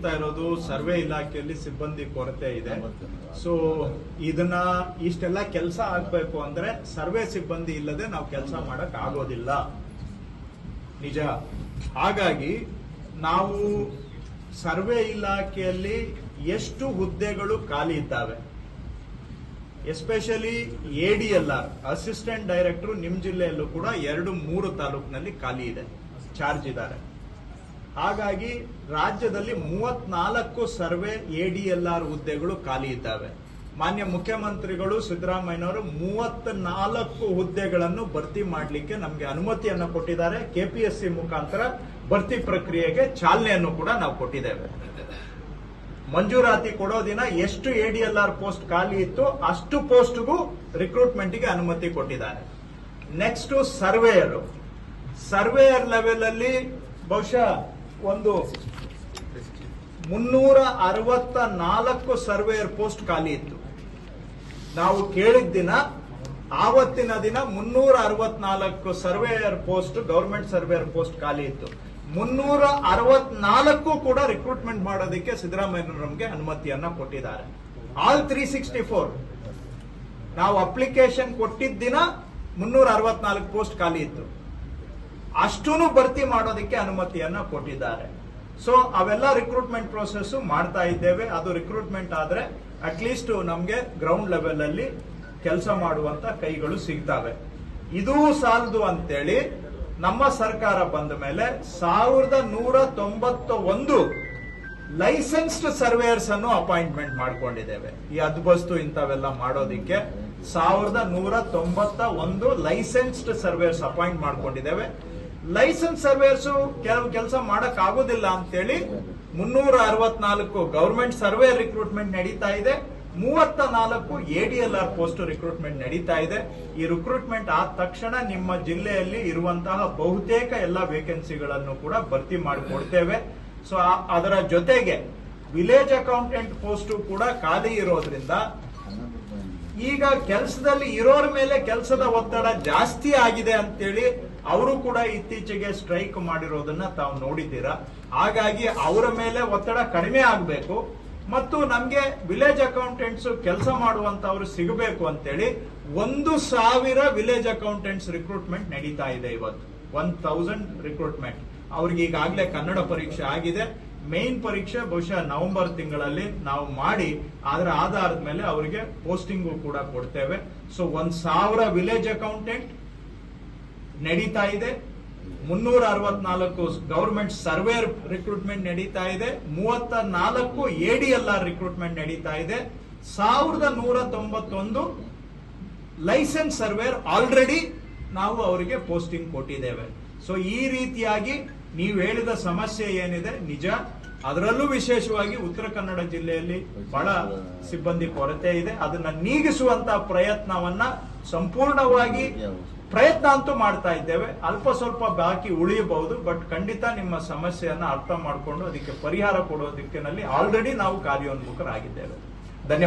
ಹೇಳ್ತಾ ಇರೋದು ಸರ್ವೆ ಇಲಾಖೆಯಲ್ಲಿ ಸಿಬ್ಬಂದಿ ಕೊರತೆ ಇದೆ. ಸೊ ಇದನ್ನ ಇಷ್ಟೆಲ್ಲ ಕೆಲಸ ಆಗ್ಬೇಕು ಅಂದ್ರೆ ಸರ್ವೆ ಸಿಬ್ಬಂದಿ ಇಲ್ಲದೆ ನಾವು ಕೆಲಸ ಮಾಡಕ್ ಆಗೋದಿಲ್ಲ. ನಿಜ. ಹಾಗಾಗಿ ನಾವು ಸರ್ವೆ ಇಲಾಖೆಯಲ್ಲಿ ಎಷ್ಟು ಹುದ್ದೆಗಳು ಖಾಲಿ ಇದ್ದಾವೆ. Especially A D L R, assistant director ನಿಮ್ ಜಿಲ್ಲೆಯಲ್ಲೂ ಕೂಡ ಎರಡು ಮೂರು ತಾಲೂಕಿನಲ್ಲಿ ಖಾಲಿ ಇದೆ. ಚಾರ್ಜ್ ಇದ್ದಾರೆ. ಹಾಗಾಗಿ ರಾಜ್ಯದಲ್ಲಿ ಮೂವತ್ನಾಲ್ಕು survey A D L R ಹುದ್ದೆಗಳು ಖಾಲಿ ಇದ್ದಾವೆ. ಮಾನ್ಯ ಮುಖ್ಯಮಂತ್ರಿಗಳು ಸಿದ್ದರಾಮಯ್ಯನವರು ಮೂವತ್ನಾಲ್ಕು ಹುದ್ದೆಗಳನ್ನು ಭರ್ತಿ ಮಾಡಲಿಕ್ಕೆ ನಮಗೆ ಅನುಮತಿಯನ್ನು ಕೊಟ್ಟಿದ್ದಾರೆ. ಕೆಪಿಎಸ್ಸಿ ಮುಖಾಂತರ ಭರ್ತಿ ಪ್ರಕ್ರಿಯೆಗೆ ಚಾಲನೆಯನ್ನು ಕೂಡ ನಾವು ಕೊಟ್ಟಿದ್ದೇವೆ. ಮಂಜೂರಾತಿ ಕೊಡೋ ದಿನ ಎಷ್ಟು A D L R post ಖಾಲಿ ಇತ್ತು ಅಷ್ಟು ಪೋಸ್ಟ್ಗೂ ರಿಕ್ರೂಟ್ಮೆಂಟ್ಗೆ ಅನುಮತಿ ಕೊಟ್ಟಿದ್ದಾರೆ. Next surveyor. ಸರ್ವೇಯರ್ ಲೆವೆಲ್ ಅಲ್ಲಿ ಬಹುಶಃ ಒಂದು ಮುನ್ನೂರ ಅರವತ್ತ ನಾಲ್ಕು ಸರ್ವೇಯರ್ ಪೋಸ್ಟ್ ಖಾಲಿ ಇತ್ತು. ನಾವು ಕೇಳಿದ ದಿನ, ಆವತ್ತಿನ ದಿನ ಮುನ್ನೂರ ಅರವತ್ನಾಲ್ಕು surveyor post, government surveyor post ಖಾಲಿ ಇತ್ತು. ಮುನ್ನೂರ ಅರವತ್ನಾಲ್ಕು ಕೂಡ ರಿಕ್ರೂಟ್ಮೆಂಟ್ ಮಾಡೋದಕ್ಕೆ ಸಿದ್ದರಾಮಯ್ಯ ನಮಗೆ ಅನುಮತಿಯನ್ನ ಕೊಟ್ಟಿದ್ದಾರೆ. ಆಲ್ ತ್ರೀ ಸಿಕ್ಸ್ಟಿ ಫೋರ್ ನಾವು ಅಪ್ಲಿಕೇಶನ್ ಕೊಟ್ಟಿದ್ದ ದಿನ ಮುನ್ನೂರ ಅರವತ್ನಾಲ್ಕು ಪೋಸ್ಟ್ ಖಾಲಿ ಇತ್ತು. ಅಷ್ಟೂನು ಭರ್ತಿ ಮಾಡೋದಕ್ಕೆ ಅನುಮತಿಯನ್ನ ಕೊಟ್ಟಿದ್ದಾರೆ. ಸೊ ಅವೆಲ್ಲ ರಿಕ್ರೂಟ್ಮೆಂಟ್ ಪ್ರೋಸೆಸ್ ಮಾಡ್ತಾ ಇದ್ದೇವೆ. ಅದು ರಿಕ್ರೂಟ್ಮೆಂಟ್ ಆದ್ರೆ ಅಟ್ಲೀಸ್ಟ್ ನಮ್ಗೆ ಗ್ರೌಂಡ್ ಲೆವೆಲ್ ಅಲ್ಲಿ ಕೆಲಸ ಮಾಡುವಂತ ಕೈಗಳು ಸಿಗ್ತವೆ. ಇದೂ ಸಾಲದು ಅಂತೇಳಿ ನಮ್ಮ ಸರ್ಕಾರ ಬಂದ ಮೇಲೆ ಸಾವಿರದ ನೂರ ತೊಂಬತ್ತ ಒಂದು ಲೈಸೆನ್ಸ್ಡ್ ಸರ್ವೇಯರ್ಸ್ ಅನ್ನು ಅಪಾಯಿಂಟ್ಮೆಂಟ್ ಮಾಡ್ಕೊಂಡಿದ್ದೇವೆ. ಈ ಅದ್ಬಸ್ತು ಇಂಥವೆಲ್ಲ ಮಾಡೋದಿಕ್ಕೆ ಸಾವಿರದ ನೂರ ತೊಂಬತ್ತ ಒಂದು ಲೈಸೆನ್ಸ್ಡ್ ಸರ್ವೇಯರ್ಸ್ ಅಪಾಯಿಂಟ್ ಮಾಡ್ಕೊಂಡಿದ್ದೇವೆ. ಲೈಸೆನ್ಸ್ ಸರ್ವೇಯರ್ಸ್ ಕೆಲವು ಕೆಲಸ ಮಾಡಕ್ ಆಗೋದಿಲ್ಲ ಅಂತೇಳಿ ಮುನ್ನೂರ ಅರವತ್ನಾಲ್ಕು ಗವರ್ಮೆಂಟ್ ಸರ್ವೆ ರಿಕ್ರೂಟ್ಮೆಂಟ್ ನಡೀತಾ ಇದೆ. ಮೂವತ್ತ ನಾಲ್ಕು ಎಡಿಎಲ್ ಆರ್ ಪೋಸ್ಟ್ ರಿಕ್ರೂಟ್ಮೆಂಟ್ ನಡೀತಾ ಇದೆ. ಈ ರಿಕ್ರೂಟ್ಮೆಂಟ್ ಆದ ತಕ್ಷಣ ನಿಮ್ಮ ಜಿಲ್ಲೆಯಲ್ಲಿ ಇರುವಂತಹ ಬಹುತೇಕ ಎಲ್ಲ ವೇಕೆನ್ಸಿಗಳನ್ನು ಕೂಡ ಭರ್ತಿ ಮಾಡಿಕೊಡ್ತೇವೆ. ಸೊ ಅದರ ಜೊತೆಗೆ ವಿಲೇಜ್ ಅಕೌಂಟೆಂಟ್ ಪೋಸ್ಟ್ ಕೂಡ ಖಾಲಿ ಇರೋದ್ರಿಂದ ಈಗ ಕೆಲಸದಲ್ಲಿ ಇರೋರ ಮೇಲೆ ಕೆಲಸದ ಒತ್ತಡ ಜಾಸ್ತಿ ಆಗಿದೆ ಅಂತೇಳಿ ಅವರು ಕೂಡ ಇತ್ತೀಚೆಗೆ ಸ್ಟ್ರೈಕ್ ಮಾಡಿರೋದನ್ನ ತಾವು ನೋಡಿದ್ದೀರಾ? ಹಾಗಾಗಿ ಅವರ ಮೇಲೆ ಒತ್ತಡ ಕಡಿಮೆ ಆಗಬೇಕು. ಮತ್ತು ನಮಗೆ ವಿಲೇಜ್ ಅಕೌಂಟೆಂಟ್ಸ್ ಕೆಲಸ ಮಾಡುವಂತವ್ರು ಸಿಗಬೇಕು ಅಂತೇಳಿ ಒಂದು ಸಾವಿರ ವಿಲೇಜ್ ಅಕೌಂಟೆಂಟ್ಸ್ ರಿಕ್ರೂಟ್ಮೆಂಟ್ ನಡೀತಾ ಇದೆ ಇವತ್ತು. ಒನ್ ತೌಸಂಡ್ ರಿಕ್ರೂಟ್ಮೆಂಟ್ ಅವ್ರಿಗೆ ಈಗಾಗಲೇ ಕನ್ನಡ ಪರೀಕ್ಷೆ ಆಗಿದೆ. ಮೇನ್ ಪರೀಕ್ಷೆ ಬಹುಶಃ ನವೆಂಬರ್ ತಿಂಗಳಲ್ಲಿ ನಾವು ಮಾಡಿ, ಅದರ ಆಧಾರದ ಮೇಲೆ ಅವರಿಗೆ ಪೋಸ್ಟಿಂಗು ಕೂಡ ಕೊಡ್ತೇವೆ. ಸೊ ಒಂದ್ ಸಾವಿರ ವಿಲೇಜ್ ಅಕೌಂಟೆಂಟ್ ನಡೀತಾ ಇದೆ. ಮುನ್ನೂರ ಅರವತ್ನಾಲ್ಕು ಗವರ್ಮೆಂಟ್ ಸರ್ವೇರ್ ರಿಕ್ರೂಟ್ಮೆಂಟ್ ನಡೀತಾ ಇದೆ. ಮೂವತ್ತ ನಾಲ್ಕು ಎಡಿಎಲ್ಆರ್ ರಿಕ್ರೂಟ್ಮೆಂಟ್ ನಡೀತಾ ಇದೆ. ಸಾವಿರದ ನೂರ ತೊಂಬತ್ತೊಂದು ಲೈಸೆನ್ಸ್ ಸರ್ವೇರ್ ಆಲ್ರೆಡಿ ನಾವು ಅವರಿಗೆ ಪೋಸ್ಟಿಂಗ್ ಕೊಟ್ಟಿದ್ದೇವೆ. ಸೊ ಈ ರೀತಿಯಾಗಿ ನೀವು ಹೇಳಿದ ಸಮಸ್ಯೆ ಏನಿದೆ? ನಿಜ. ಅದರಲ್ಲೂ ವಿಶೇಷವಾಗಿ ಉತ್ತರ ಕನ್ನಡ ಜಿಲ್ಲೆಯಲ್ಲಿ ಬಹಳ ಸಿಬ್ಬಂದಿ ಕೊರತೆ ಇದೆ. ಅದನ್ನ ನೀಗಿಸುವಂತ ಪ್ರಯತ್ನವನ್ನ ಸಂಪೂರ್ಣವಾಗಿ ಪ್ರಯತ್ನ ಅಂತೂ ಮಾಡ್ತಾ ಇದ್ದೇವೆ. ಅಲ್ಪ ಸ್ವಲ್ಪ ಬಾಕಿ ಉಳಿಯಬಹುದು ಬಟ್ ಖಂಡಿತ ನಿಮ್ಮ ಸಮಸ್ಯೆಯನ್ನು ಅರ್ಥ ಮಾಡಿಕೊಂಡು ಅದಕ್ಕೆ ಪರಿಹಾರ ಕೊಡೋ ದಿಕ್ಕಿನಲ್ಲಿ ಆಲ್ರೆಡಿ ನಾವು ಕಾರ್ಯೋನ್ಮುಖರಾಗಿದ್ದೇವೆ.